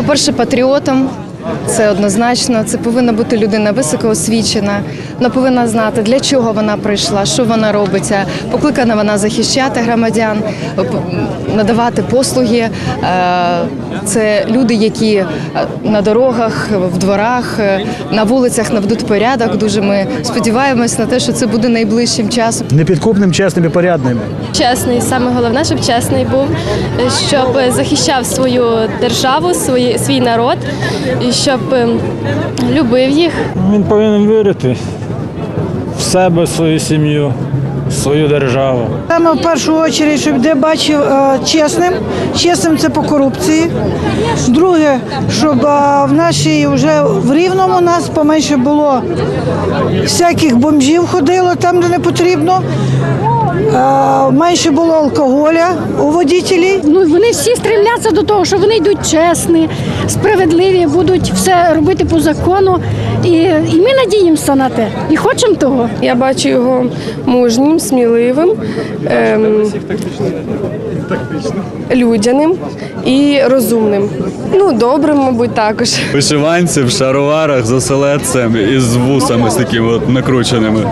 по-перше, патріотом. Це однозначно. Це повинна бути людина високоосвічена. Вона повинна знати, для чого вона прийшла, що вона робить. Покликана вона захищати громадян, надавати послуги. Е, Це люди, які е, на дорогах, в дворах, е, на вулицях наведуть порядок. Дуже ми сподіваємось на те, що це буде найближчим часом. Непідкупним, чесним і порядним. Чесний, саме головне, щоб чесний був, щоб захищав свою державу, свій, свій народ, і щоб ем, любив їх. Він повинен вірити в себе, в свою сім'ю, свою державу. Саме в першу чергу, щоб де бачив е, чесним. Чесним це по корупції. Друге, щоб е, в нашій вже в рівному нас поменше було всяких бомжів ходило там, де не потрібно. Е, Менше було алкоголя у водітелів. Ну вони всі стріляться до того, що вони йдуть чесні, справедливі, будуть все робити по закону. І, і ми надіємося на те. І хочемо того. Я бачу його мужнім, сміливим, ем, людяним і розумним. Ну, добрим, мабуть, також. вишиванці в шароварах з оселедцем і з вусами з такими от накрученими.